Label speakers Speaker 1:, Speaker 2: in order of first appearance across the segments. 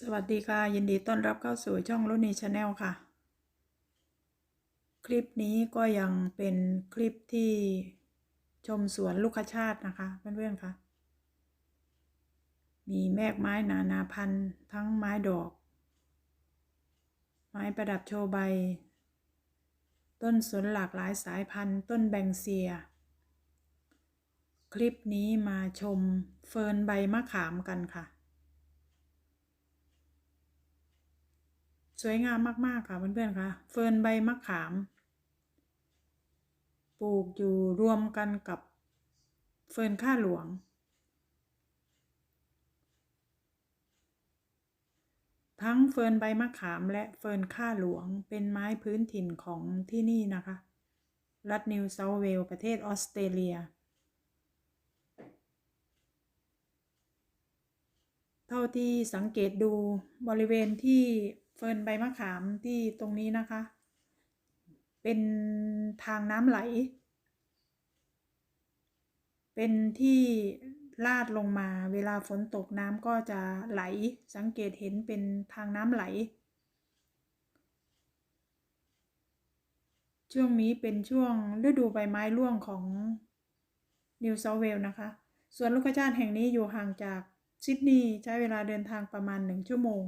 Speaker 1: สวัสดีค่ะ ยินดีต้อนรับเข้าสู่ช่องรุ่นีชาแนลค่ะ คลิปนี้ก็ยังเป็นคลิปที่ชมสวนลูกคชาตินะคะ เพื่อนๆค่ะ มีแมกไม้นานาพันธุ์ทั้งไม้ดอก ไม้ประดับโชว์ใบ ต้นสนหลากหลายสายพันธุ์ ต้นแบงเซีย คลิปนี้มาชมเฟิร์นใบมะขามกันค่ะ สวยงามมาก ๆ ค่ะเพื่อนๆค่ะ เฟิร์นใบมะขาม ปลูกอยู่รวมกันกับเฟิร์นข้าหลวง ทั้งเฟิร์นใบมะขามและเฟิร์นข้าหลวงเป็นไม้พื้นถิ่นของที่นี่นะคะ รัฐนิวเซาเวลประเทศออสเตรเลีย เท่าที่สังเกตดูบริเวณที่ ฟิร์นใบมะขามที่ตรงนี้นะคะ เป็นทางน้ำไหล เป็นที่ลาดลงมาเวลาฝนตกน้ำก็จะไหลสังเกตเห็นเป็นทางน้ำไหล ช่วงนี้เป็นช่วงฤดูใบไม้ร่วงของนิวเซาท์เวลนะคะ ส่วนลูกชาติแห่งนี้อยู่ห่างจากซิดนีย์ใช้เวลาเดินทางประมาณหนึ่งชั่วโมง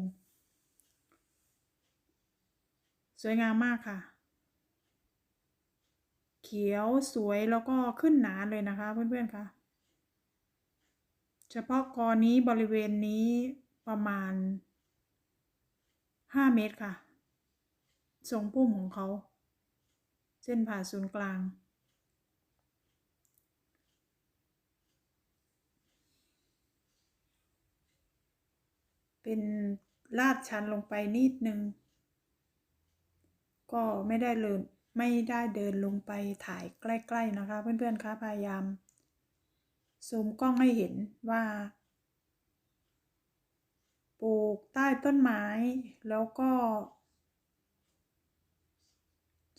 Speaker 1: สวยงามมากค่ะ เขียวสวยแล้วก็ขึ้นหนาเลยนะคะเพื่อนๆค่ะ เฉพาะกอนี้บริเวณนี้ประมาณ 5 เมตรค่ะ ทรงพุ่มของเขา เส้นผ่าศูนย์กลางเป็นลาดชันลงไปนิดนึง ก็ไม่ได้เดินไม่ได้เดินลงไปถ่ายใกล้ ๆ นะคะ เพื่อนๆคะพยายาม ซูมกล้องให้เห็นว่า ปลูกใต้ต้นไม้แล้วก็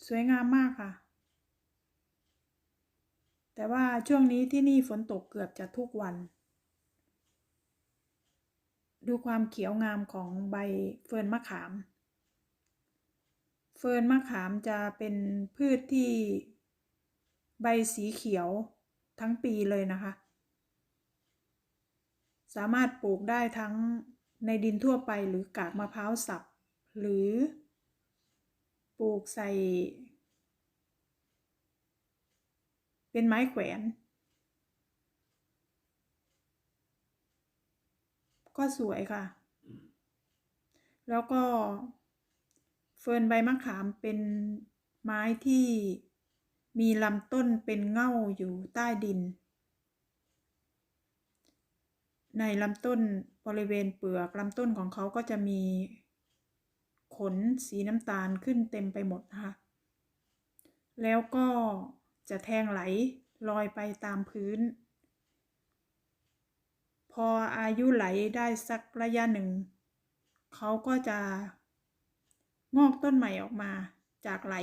Speaker 1: สวยงามมากค่ะ แต่ว่าช่วงนี้ที่นี่ฝนตกเกือบจะทุกวัน ดูความเขียวงามของใบเฟิร์นมะขาม เฟิร์นมะขามจะเป็นพืชที่ใบสีเขียวทั้งปีเลยนะคะ สามารถปลูกได้ทั้งในดินทั่วไปหรือกากมะพร้าวสับ หรือปลูกใส่ เป็นไม้แขวน ก็สวยค่ะ แล้วก็ เฟิร์นใบมะขามเป็นไม้ที่มีลำต้นเป็นเง่าอยู่ใต้ดิน ในลำต้นบริเวณเปลือกลำต้นของเขาก็จะมีขนสีน้ำตาลขึ้นเต็มไปหมดนะคะ แล้วก็จะแทงไหลลอยไปตามพื้น พออายุไหลได้สักระยะหนึ่ง เขาก็จะ งอกต้นใหม่ออกมาจากไหล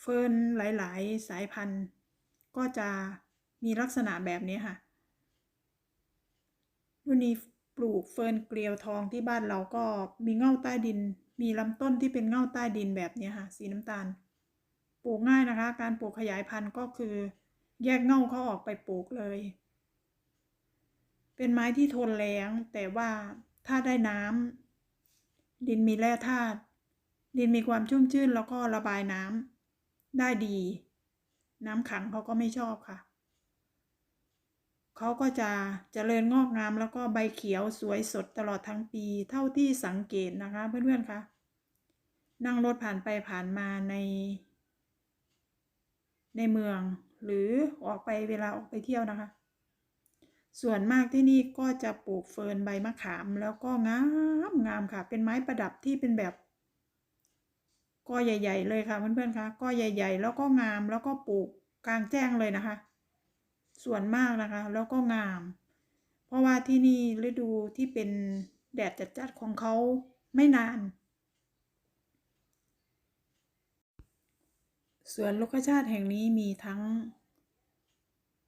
Speaker 1: เฟิร์นหลาย ๆ สายพันธุ์ ก็จะมีลักษณะแบบนี้ค่ะรุ่นนี้ปลูกเฟิร์นเกลียวทองที่บ้านเราก็มีเง่าใต้ดิน มีลำต้นที่เป็นเง่าใต้ดินแบบนี้ค่ะ สีน้ำตาล ปลูกง่ายนะคะ การปลูกขยายพันธุ์ก็คือ แยกเง่าเขาออกไปปลูกเลย เป็นไม้ที่ทนแล้ง แต่ว่าถ้าได้น้ำดินมีแร่ธาตุดินมีความชุ่มชื้นแล้วก็ระบายน้ำได้ดี น้ำขังเขาก็ไม่ชอบค่ะ เขาก็จะจะเจริญงอกงามแล้วก็ใบเขียวสวยสดตลอดทั้งปีเท่าที่สังเกตนะคะเพื่อนๆคะนั่งรถผ่านไปผ่านมาใน ในเมือง หรือออกไปเวลาออกไปเที่ยวนะคะ ส่วนมากที่นี่ก็จะปลูกเฟิร์นใบมะขามแล้วก็งามงามค่ะ เป็นไม้ประดับที่เป็นแบบก็ใหญ่ ๆ เลยค่ะเพื่อนๆคะก็ใหญ่ ๆ แล้วก็งามแล้วก็ปลูกกลางแจ้งเลยนะคะ ส่วนมากนะคะ แล้วก็งาม เพราะว่าที่นี่ฤดูที่เป็นแดดจัดๆของเขาไม่นาน ส่วนลูกชาติแห่งนี้มีทั้ง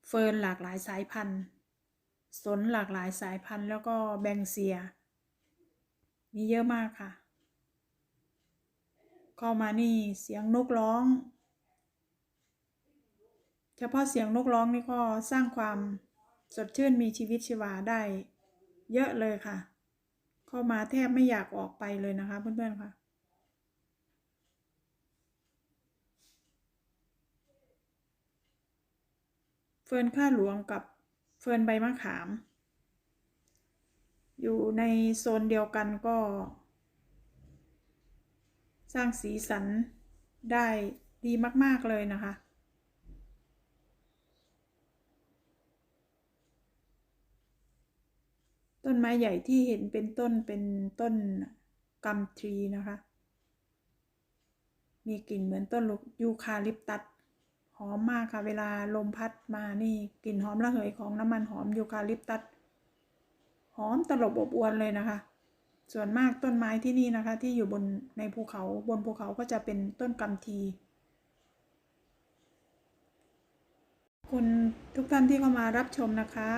Speaker 1: เฟิร์นหลากหลายสายพันธุ์ สนหลากหลายสายพันธุ์ แล้วก็แบงเซีย มีเยอะมากค่ะ เข้ามานี่เสียงนกร้อง เฉพาะเสียงนกร้องนี่ก็สร้างความสดชื่นมีชีวิตชีวาได้ เยอะเลยค่ะ เข้ามาแทบไม่อยากออกไปเลยนะคะเพื่อนๆค่ะเฟิร์นข้าหลวงกับ เฟิร์นใบมะขาม อยู่ในโซนเดียวกันก็ สร้างสีสันได้ดีมาก ๆ เลยนะคะ ต้นไม้ใหญ่ที่เห็นเป็นต้นเป็นต้นกัมทรีนะคะ มีกลิ่นเหมือนต้นยูคาลิปตัส หอมมากค่ะ เวลาลมพัดมานี่กลิ่นหอมระเหยของน้ำมันหอมยูคาลิปตัสหอมตลบอบอวนเลยนะคะ ส่วนมากต้นไม้ที่นี่นะคะ ที่อยู่บนในภูเขาบนภูเขาก็จะเป็นต้นกัมทีคุณทุกท่านที่เข้ามารับชมนะคะ